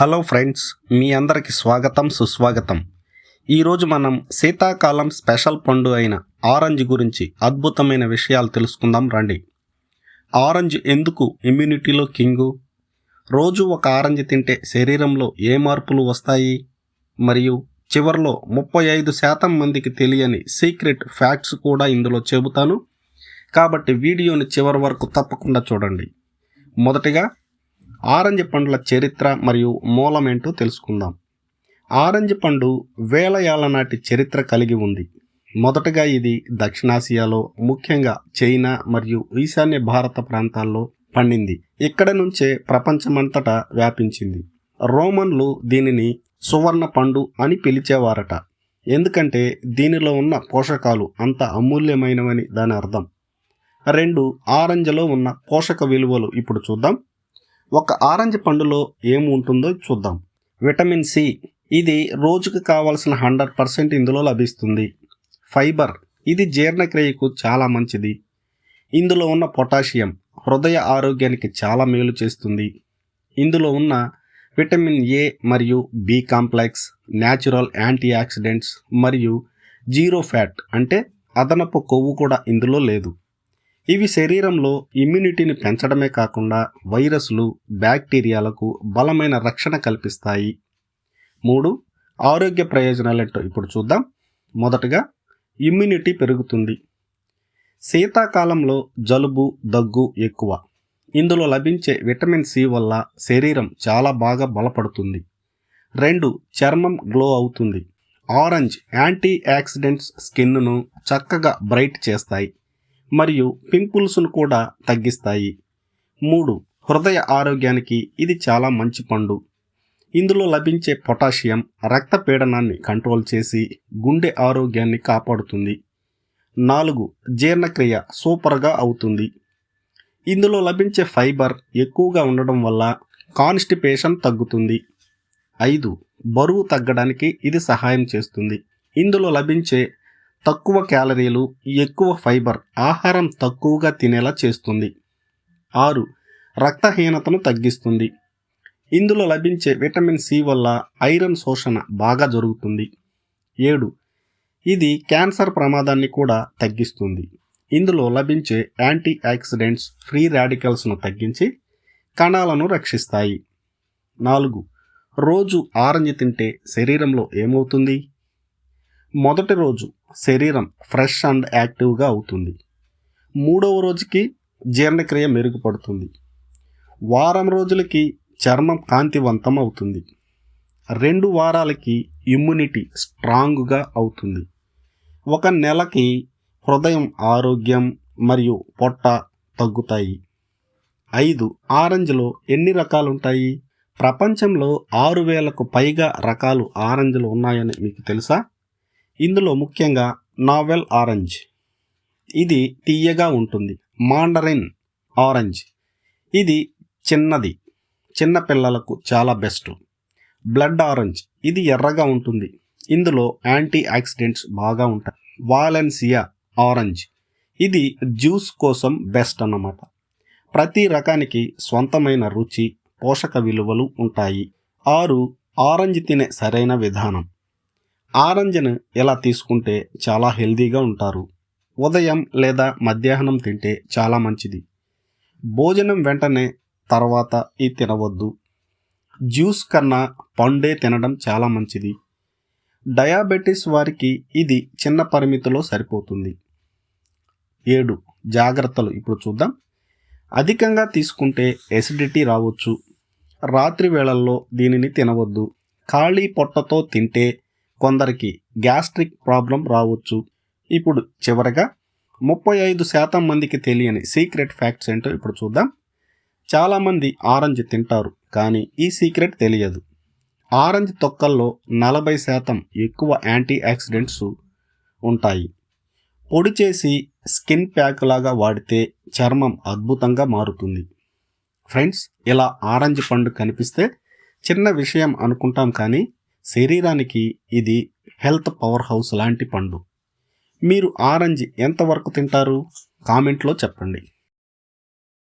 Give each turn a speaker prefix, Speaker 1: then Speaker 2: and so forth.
Speaker 1: Hello friends మీ అందరికి స్వాగతం సుస్వాగతం. ఈరోజు మనం శీతాకాలం స్పెషల్ పండు అయిన ఆరెంజ్ గురించి అద్భుతమైన విషయాలు తెలుసుకుందాం రండి. ఆరెంజ్ ఎందుకు ఇమ్యూనిటీలో కింగు? రోజు ఒక ఆరెంజ్ తింటే శరీరంలో ఏ మార్పులు వస్తాయి? మరియు చివరిలో ముప్పై ఐదు శాతం మందికి తెలియని సీక్రెట్ ఫ్యాక్ట్స్ కూడా ఇందులో చెబుతాను. కాబట్టి వీడియోని చివరి వరకు తప్పకుండా చూడండి. మొదటిగా ఆరెంజ్ పండ్ల చరిత్ర మరియు మూలమేంటో తెలుసుకుందాం. ఆరెంజ్ పండు వేల ఏళ్ళ నాటి చరిత్ర కలిగి ఉంది. మొదటగా ఇది దక్షిణాసియాలో ముఖ్యంగా చైనా మరియు ఈశాన్య భారత ప్రాంతాల్లో పండింది. ఇక్కడ నుంచే ప్రపంచమంతటా వ్యాపించింది. రోమన్లు దీనిని సువర్ణ పండు అని పిలిచేవారట. ఎందుకంటే దీనిలో ఉన్న పోషకాలు అంత అమూల్యమైనవని దాని అర్థం. రెండు ఆరెంజ్లో ఉన్న పోషక విలువలు ఇప్పుడు చూద్దాం. ఒక ఆరెంజ్ పండులో ఏముంటుందో చూద్దాం. Vitamin C. ఇది రోజుకు కావాల్సిన హండ్రెడ్ పర్సెంట్ ఇందులో లభిస్తుంది. ఫైబర్. ఇది జీర్ణక్రియకు చాలా మంచిది. ఇందులో ఉన్న పొటాషియం హృదయ ఆరోగ్యానికి చాలా మేలు చేస్తుంది. ఇందులో ఉన్న విటమిన్ ఏ మరియు B complex natural antioxidants మరియు జీరో ఫ్యాట్ అంటే అదనపు కొవ్వు కూడా ఇందులో లేదు. ఇవి శరీరంలో ఇమ్యూనిటీని పెంచడమే కాకుండా వైరస్లు బ్యాక్టీరియాలకు బలమైన రక్షణ కల్పిస్తాయి. మూడు ఆరోగ్య ప్రయోజనాలు ఏంటో ఇప్పుడు చూద్దాం. మొదటగా ఇమ్యూనిటీ పెరుగుతుంది. శీతాకాలంలో జలుబు దగ్గు ఎక్కువ. ఇందులో లభించే విటమిన్ సి వల్ల శరీరం చాలా బాగా బలపడుతుంది. రెండు చర్మం గ్లో అవుతుంది. ఆరెంజ్ యాంటీ యాక్సిడెంట్స్ స్కిన్ను చక్కగా బ్రైట్ చేస్తాయి. మరియు పింపుల్స్ను కూడా తగ్గిస్తాయి. మూడు హృదయ ఆరోగ్యానికి ఇది చాలా మంచి పండు. ఇందులో లభించే పొటాషియం రక్తపీడనాన్ని కంట్రోల్ చేసి గుండె ఆరోగ్యాన్ని కాపాడుతుంది. నాలుగు జీర్ణక్రియ సూపర్గా అవుతుంది. ఇందులో లభించే ఫైబర్ ఎక్కువగా ఉండడం వల్ల కాన్స్టిపేషన్ తగ్గుతుంది. ఐదు బరువు తగ్గడానికి ఇది సహాయం చేస్తుంది. ఇందులో లభించే తక్కువ క్యాలరీలు ఎక్కువ ఫైబర్ ఆహారం తక్కువగా తినేలా చేస్తుంది. ఆరు రక్తహీనతను తగ్గిస్తుంది. ఇందులో లభించే విటమిన్ సి వల్ల ఐరన్ శోషణ బాగా జరుగుతుంది. ఏడు ఇది క్యాన్సర్ ప్రమాదాన్ని కూడా తగ్గిస్తుంది. ఇందులో లభించే యాంటీ ఆక్సిడెంట్స్ ఫ్రీ రాడికల్స్ను తగ్గించి కణాలను రక్షిస్తాయి. నాలుగు రోజు ఆరెంజ్ తింటే శరీరంలో ఏమవుతుంది? మొదటి రోజు శరీరం ఫ్రెష్ అండ్ యాక్టివ్గా అవుతుంది. మూడవ రోజుకి జీర్ణక్రియ మెరుగుపడుతుంది. వారం రోజులకి చర్మం కాంతివంతం అవుతుంది. రెండు వారాలకి ఇమ్యూనిటీ స్ట్రాంగ్గా అవుతుంది. ఒక నెలకి హృదయం ఆరోగ్యం మరియు పొట్ట తగ్గుతాయి. ఐదు ఆరెంజ్లో ఎన్ని రకాలు ఉంటాయి ప్రపంచంలో ఆరు వేలకు పైగా రకాలు ఆరెంజ్లు ఉన్నాయని మీకు తెలుసా? ఇందులో ముఖ్యంగా నావెల్ ఆరెంజ్. ఇది తీయగా ఉంటుంది. Mandarin orange. ఇది చిన్నది. చిన్న పిల్లలకు చాలా బెస్ట్. Blood orange. ఇది ఎర్రగా ఉంటుంది. ఇందులో యాంటీ ఆక్సిడెంట్స్ బాగా ఉంటాయి. Valencia orange. ఇది జ్యూస్ కోసం బెస్ట్ అన్నమాట. ప్రతి రకానికి స్వంతమైన రుచి పోషక విలువలు ఉంటాయి. ఆరు ఆరెంజ్ తినే సరైన విధానం. ఆరెంజ్ను ఇలా తీసుకుంటే చాలా హెల్దీగా ఉంటారు. ఉదయం లేదా మధ్యాహ్నం తింటే చాలా మంచిది. భోజనం వెంటనే తర్వాత ఇది తినవద్దు. జ్యూస్ కన్నా పండే తినడం చాలా మంచిది. డయాబెటీస్ వారికి ఇది చిన్న పరిమితిలో సరిపోతుంది. ఏడు. జాగ్రత్తలు. ఇప్పుడు చూద్దాం. అధికంగా తీసుకుంటే ఎసిడిటీ రావచ్చు. రాత్రి వేళల్లో దీనిని తినవద్దు. ఖాళీ పొట్టతో తింటే కొందరికి గ్యాస్ట్రిక్ ప్రాబ్లం రావచ్చు. ఇప్పుడు చివరగా ముప్పై ఐదు శాతం మందికి తెలియని సీక్రెట్ ఫ్యాక్ట్స్ ఏంటో ఇప్పుడు చూద్దాం. చాలామంది ఆరెంజ్ తింటారు కానీ ఈ సీక్రెట్ తెలియదు. ఆరెంజ్ తొక్కల్లో నలభై శాతం ఎక్కువ యాంటీ యాక్సిడెంట్స్ ఉంటాయి. పొడి చేసి స్కిన్ ప్యాక్ లాగా వాడితే చర్మం అద్భుతంగా మారుతుంది. ఫ్రెండ్స్ ఇలా ఆరెంజ్ పండు కనిపిస్తే చిన్న విషయం అనుకుంటాం కానీ శరీరానికి ఇది హెల్త్ పవర్ హౌస్ లాంటి పండు. మీరు ఆరెంజ్ ఎంతవరకు తింటారు? కామెంట్లో చెప్పండి.